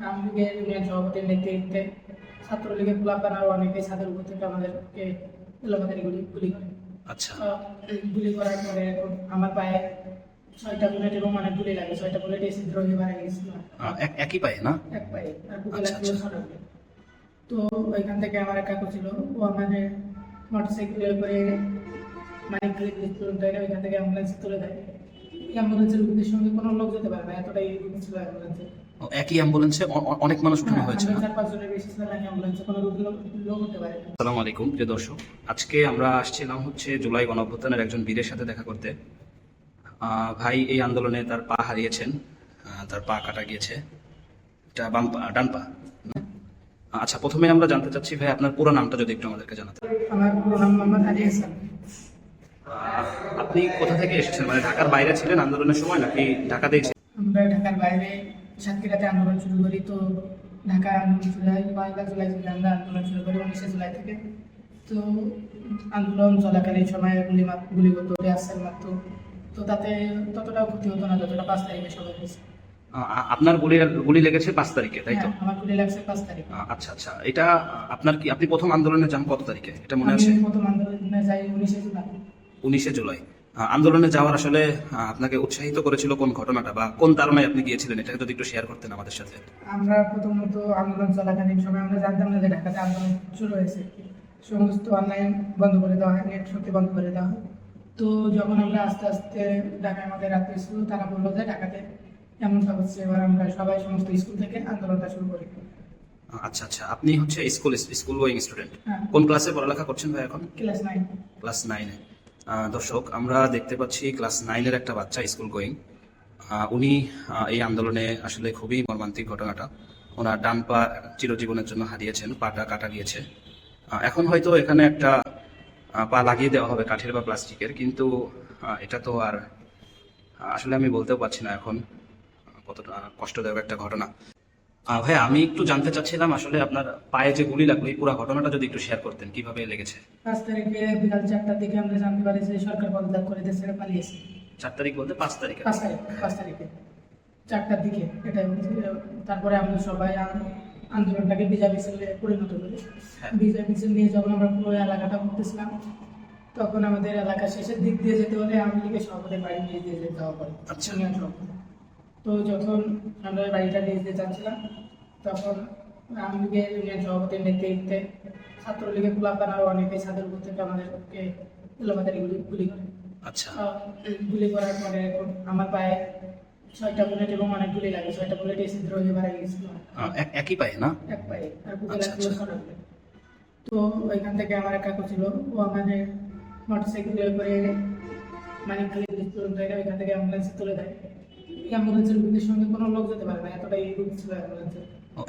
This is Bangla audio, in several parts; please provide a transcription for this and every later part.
আমলীগের ইউনিয়ন সভাপতির নেতৃত্বে ছাত্রলীগের প্লাকান আরও অনেকে ছাদের উপর থেকে আমাদেরকে এলোপাতারি গুলি গুলি করে। আচ্ছা। গুলি করার পরে আমার পায়ে ছয়টা বুলেট এবং অনেক গুলি লাগে ছয়টা বুলেট এসে দ্রোহী মারা গেছিল এক- একই পায়ে না? এক পায়ে আর বুকে আচ্ছা, লাগছিল আচ্ছা। তো ওইখান থেকে আমার এক কাকু ছিল ও আমাদের মোটরসাইকেলে করে খালি পর্যন্ত এনে ওইখান থেকে অ্যাম্বুলেন্সে তুলে দেয়। অ্যাম্বুলেন্সের রোগীদের সঙ্গে কোনো লোক যেতে পারে না এতটাই ছিল অ্যাম্বুলেন্সে ও, একই অ্যাম্বুলেন্সে অনেক মানুষ উঠানো হয়েছে। না আসসালামু আলাইকুম প্রিয় দর্শক। আজকে আমরা আসছিলাম হচ্ছে জুলাই গণঅভ্যুত্থানের একজন বীরের সাথে দেখা করতে। ভাই এই আন্দোলনে তার পা হারিয়েছেন তার পা কাটা গিয়েছে। এটা বাম পা ডান পা। আচ্ছা প্রথমে আমরা জানতে চাচ্ছি ভাই আপনার পুরো নামটা যদি একটু আমাদেরকে জানাতেন। আমার পুরো নাম মোহাম্মদ আলী হাসান। আপনি কোথা থেকে এসেছেন? মানে ঢাকার বাইরে ছিলেন আন্দোলনের সময় নাকি ঢাকাতেই ছিলেন? আমরা ঢাকার বাইরে সাতক্ষীরাতে আন্দোলন শুরু করি তো ঢাকা আন্দোলন জুলাই পয়লা জুলাই থেকে আমরা আন্দোলন শুরু করি উনিশে জুলাই থেকে। তো আন্দোলন চলাকালীন সময় গুলি গুলি করতো গ্যাসের মারতো তো তাতে ততটাও ক্ষতি হতো না যতটা পাঁচ তারিখে সবাই হয়েছে। আপনার গুলি গুলি লেগেছে পাঁচ তারিখে তাই তো? হ্যাঁ, আমার গুলি লাগছে পাঁচ তারিখে। আচ্ছা আচ্ছা এটা আপনার কি আপনি প্রথম আন্দোলনে যান কত তারিখে? এটা মনে আছে? প্রথম আন্দোলনে যাই উনিশে জুলাই। উনিশে জুলাই। আন্দোলনে যাওয়ার আসলে আপনাকে উৎসাহিত করেছিল কোন ঘটনাটা বা কোন তারণায় আপনি গিয়েছিলেন? এটা যদি একটু শেয়ার করতেন আমাদের সাথে। আমরা প্রথমত আন্দোলন চলাকালীন সময় আমরা জানতাম না যে ঢাকাতে আন্দোলন শুরু হয়েছে। সমস্ত অনলাইন বন্ধ করে দেওয়া হয় নেট শক্তি বন্ধ করে দেওয়া হয়। তো যখন আমরা আস্তে আস্তে ঢাকায় আমাদের আত্মীয় ছিল তারা বলল যে ঢাকাতে এমনটা হচ্ছে এবার আমরা সবাই সমস্ত স্কুল থেকে আন্দোলনটা শুরু করি। আচ্ছা আচ্ছা। আপনি হচ্ছে স্কুল স্কুল গোয়িং স্টুডেন্ট কোন ক্লাসে পড়ালেখা করছেন ভাই এখন? ক্লাস নাইন ক্লাস নাইনে দর্শক, আমরা দেখতে পাচ্ছি ক্লাস নাইনের একটা বাচ্চা স্কুল গোয়িং। উনি এই আন্দোলনে আসলে খুবই মর্মান্তিক ঘটনাটা। ওনার ডান পা চিরজীবনের জন্য হারিয়েছেন, পাটা কাটা গিয়েছে। এখন হয়তো এখানে একটা পা লাগিয়ে দেওয়া হবে কাঠের বা প্লাস্টিকের, কিন্তু এটা তো আর আসলে আমি বলতেও পারছি না এখন, কতটা কষ্টদায়ক একটা ঘটনা। ভাই আমি একটু জানতে চাচ্ছিলাম আসলে আপনার পায়ে যে গুলি লাগল এই পুরো ঘটনাটা যদি একটু শেয়ার করতেন কীভাবে লেগেছে? পাঁচ তারিখে বিকাল চারটার দিকে আমরা জানতে পারি যে সরকার পদত্যাগ করে দেশ ছেড়ে পালিয়েছে। চার তারিখ বলতে পাঁচ তারিখে? পাঁচ তারিখ পাঁচ তারিখে। চারটার দিকে এটা তারপরে আমরা সবাই আন- আন্দোলনটাকে বিজয় মিছিলে পরিণত করি। হ্যাঁ। বিজয় মিছিল নিয়ে যখন আমরা পুরো এলাকাটা ঘুরতেছিলাম তখন আমাদের এলাকা শেষের দিক দিয়ে যেতে হলে লীগের সভাপতি বাড়ি নিয়ে দিয়ে যেতে হবে আচ্ছা। তো যখন আমরা বাড়িটা নিয়ে যেতে চাচ্ছিলাম তখন আওয়ামী লীগের ইউনিয়ন সভাপতির নেতৃত্বে ছাত্রলীগের প্লাকান আরও অনেকে ছাদের উপর থেকে আমাদেরকে এলোপাতারি গুলি গুলি করে। আচ্ছা। গুলি করার পরে আমার পায়ে ছয়টা বুলেট এবং অনেক গুলি লাগে ছয়টা বুলেট এসে দ্রোহী মারা গেছিল একই পায়ে না? এক পায়ে আর বুকে আচ্ছা, আচ্ছা। তো ওইখান থেকে আমার এক কাকু ছিল ও আমাদের মোটরসাইকেলে করে মানিক খালি ওইখান থেকে অ্যাম্বুলেন্সে তুলে দেয়। অ্যাম্বুলেন্সের রোগীদের সঙ্গে কোনো লোক যেতে পারে না এতটাই রোগী ছিল অ্যাম্বুলেন্সে।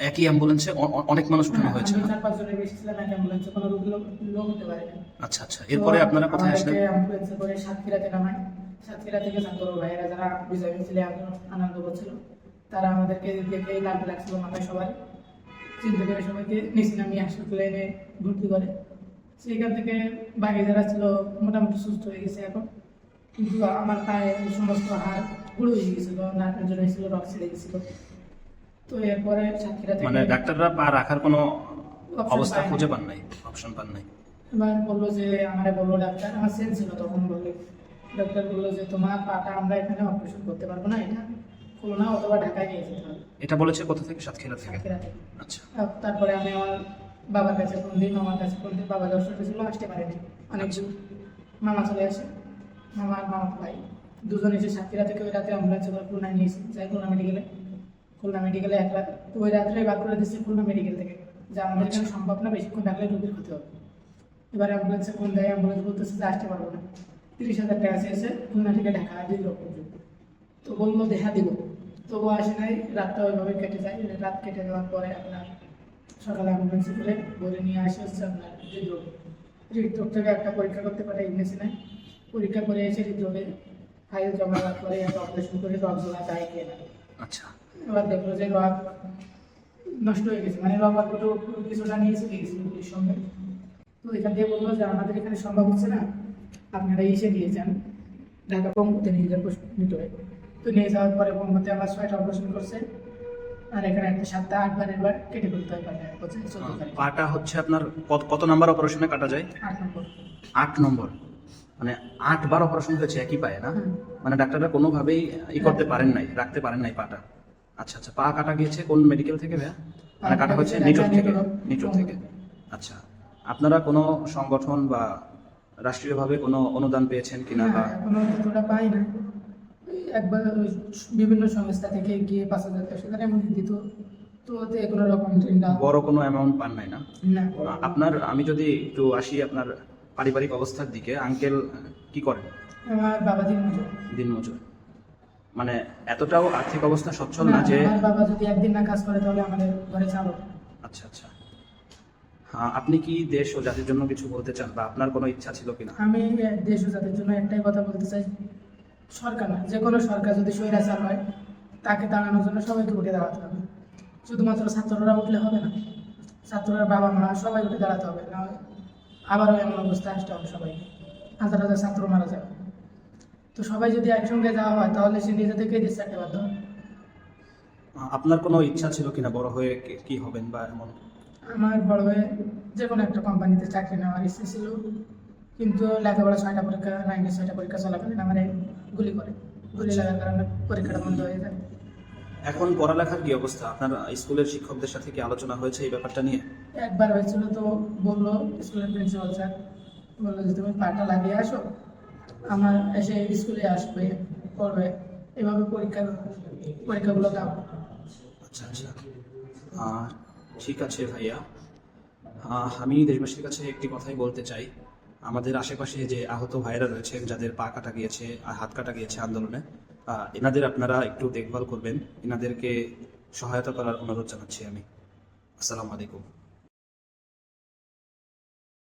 একই অ্যাম্বুলেন্সে অনেক মানুষ উঠানো হয়েছে চার পাঁচ জনের বেশি ছিলাম এক অ্যাম্বুলেন্সে কোনো রোগী লোক হতে পারে না আচ্ছা আচ্ছা এরপরে আপনারা কোথায় আসলেন? অ্যাম্বুলেন্সে করে সাতক্ষীরাতে নামায় সাতক্ষীরা থেকে ছাত্র ভাইয়েরা যারা বিজয় মিছিলে আনন্দ করছিল তারা আমাদেরকে দেখে লাগতে লাগছিল মাথায় সবাই চিন্তা করে সবাইকে নিচে নামিয়ে হাসপাতালে ভর্তি করে। সেইখান থেকে বাকি যারা ছিল মোটামুটি সুস্থ হয়ে গেছে এখন। কিন্তু আমার পায়ে সমস্ত হাড় পুরো হয়ে গেছিল নাকের জন্য হয়েছিল রক ছেড়ে গেছিল তো এরপরে সাতক্ষীরা থেকে মানে ডাক্তাররা পা রাখার কোনো অবস্থা খুঁজে পান নাই অপশন পান নাই। এবার বলল যে আমারে বলল ডাক্তার আমার সেন্স ছিল তখন বলল। ডাক্তার বলল যে তোমার পাটা আমরা এখানে অপারেশন করতে পারব না এটা খুলনা অথবা ঢাকায় নিয়ে যেতে হবে। এটা বলেছে কোথা থেকে? সাতক্ষীরা থেকে? আচ্ছা। তারপরে আমি আমার বাবার কাছে ফোন দিই মামার কাছে ফোন দিই বাবা দর্শক ছিল আসতে পারেনি। অনেক মামা চলে আসে। মামা আর মামা ভাই। দুজন এসে সাতক্ষীরা থেকে ওই রাতে অ্যাম্বুলেন্সে করে খুলনায় নিয়েছি যাই খুলনা মেডিকেলে খুলনা মেডিকেলে এক রাত ওই রাত্রে বার করে দিচ্ছে খুলনা মেডিকেল থেকে। যে আমাদের এখানে সম্ভব না বেশিক্ষণ থাকলে রোগীর ক্ষতি হবে। এবার অ্যাম্বুলেন্সে ফোন দেয় অ্যাম্বুলেন্স বলতেছে যে আসতে পারব না। তিরিশ হাজার টাকা এসে খুলনা থেকে ঢাকা দিল তো বলল দেখা দিব। তবু আসে নাই রাতটা ওইভাবে কেটে যায়। রাত কেটে যাওয়ার পরে আপনার সকালে অ্যাম্বুলেন্সে করে বলে নিয়ে আসে হচ্ছে আপনার হৃদরোগ। হৃদরোগ থেকে একটা পরীক্ষা করতে পারে ইংরেজি নাই পরীক্ষা করে এসে হৃদরোগে ফাইল জমা দেওয়ার পরে অপারেশন করে জোড়া যায় কিনা। আচ্ছা। এবার দেখল যে রক নষ্ট হয়ে গেছে। মানে অল্প কিছুটা নিয়ে চলে গেছিল পুলিশ সঙ্গে। তো এখান থেকে বলল যে আমাদের এখানে সম্ভব হচ্ছে না আপনারা এসে নিয়ে যান। ঢাকা পঙ্গুতে নিয়ে যান নিতে তো নিয়ে যাওয়ার পরে পঙ্গুতে আমার ছয়টা অপারেশন করছে। আর এখানে একটা সাতটা আটবার এবার কেটে ফেলতে হয় পাটা হচ্ছে আপনার কত নাম্বার অপারেশনে কাটা যায়? আট নম্বর। আট নম্বর। মানে আট বার অপারেশন হয়েছে একই পায়ে না? মানে ডাক্তাররা কোনোভাবেই ই করতে পারেন নাই রাখতে পারেন নাই পাটা। আচ্ছা আচ্ছা পা কাটা গিয়েছে কোন মেডিকেল থেকে মানে কাটা ঢাকা নিটোর থেকে নিটোর। থেকে। আচ্ছা আপনারা কোনো সংগঠন বা রাষ্ট্রীয়ভাবে কোনো অনুদান পেয়েছেন কিনা বা ততটা পাই না। একবার বিভিন্ন সংস্থা থেকে গিয়ে পাঁচ হাজার দশ হাজার এমন দিত। তো ওতে কোনো রকম বড় কোনো অ্যামাউন্ট পান নাই না? আপনার আমি যদি একটু আসি আপনার পারিবারিক অবস্থার দিকে আঙ্কেল কি করেন? আমার বাবা দিন মজুর দিনমজুর। মানে এতটাও আর্থিক অবস্থা সচ্ছল না না, যে আমার বাবা যদি একদিন না কাজ করে তাহলে আমাদের ঘরে চালো আচ্ছা আচ্ছা। হ্যাঁ আপনি কি দেশ ও জাতির জন্য কিছু বলতে চান বা আপনার কোনো ইচ্ছা ছিল কিনা? আমি দেশ ও জাতির জন্য একটাই কথা বলতে চাই। সরকার না যে কোনো সরকার যদি স্বৈরাচার হয় তাকে দাঁড়ানোর জন্য সবাইকে উঠে দাঁড়াতে হবে। শুধুমাত্র ছাত্ররা উঠলে হবে না। ছাত্ররা বাবা মা সবাই উঠে দাঁড়াতে হবে না আবারও এমন অবস্থা আসতে হবে সবাইকে হাজার হাজার ছাত্র মারা যাবে। তো সবাই যদি একসঙ্গে যাওয়া হয় তাহলে সে নিজে দেশ ছাড়তে বাধ্য আপনার কোনো ইচ্ছা ছিল কিনা? বড় হয়ে কি- কি হবেন বা এমন? আমার বড় হয়ে যে কোনো একটা কোম্পানিতে চাকরি নেওয়ার ইচ্ছে ছিল কিন্তু লেখাপড়া ছয়টা পরীক্ষা নাইনে ছয়টা পরীক্ষা চলাকালীন আমার গুলি করে। গুলি লাগার কারণে পরীক্ষাটা বন্ধ হয়ে যায়। এখন পড়ালেখার কি অবস্থা? আপনার স্কুলের শিক্ষকদের সাথে কি আলোচনা হয়েছে এই ব্যাপারটা নিয়ে? একবার হয়েছিল তো বলল স্কুলের প্রিন্সিপাল স্যার। বলল যে তুমি পাটা লাগিয়ে আসো আমার এসে স্কুলে আসবে পড়বে। এভাবে পরীক্ষা পরীক্ষাগুলো দাও। আচ্ছা আচ্ছা। ঠিক আছে ভাইয়া। আমি দেশবাসীর কাছে একটি কথাই বলতে চাই। আমাদের আশেপাশে যে আহত ভাইরা রয়েছেন যাদের পা কাটা গিয়েছে আর হাত কাটা গিয়েছে আন্দোলনে এনাদের আপনারা একটু দেখভাল করবেন। এনাদেরকে সহায়তা করার অনুরোধ জানাচ্ছি আমি। আসসালামু আলাইকুম।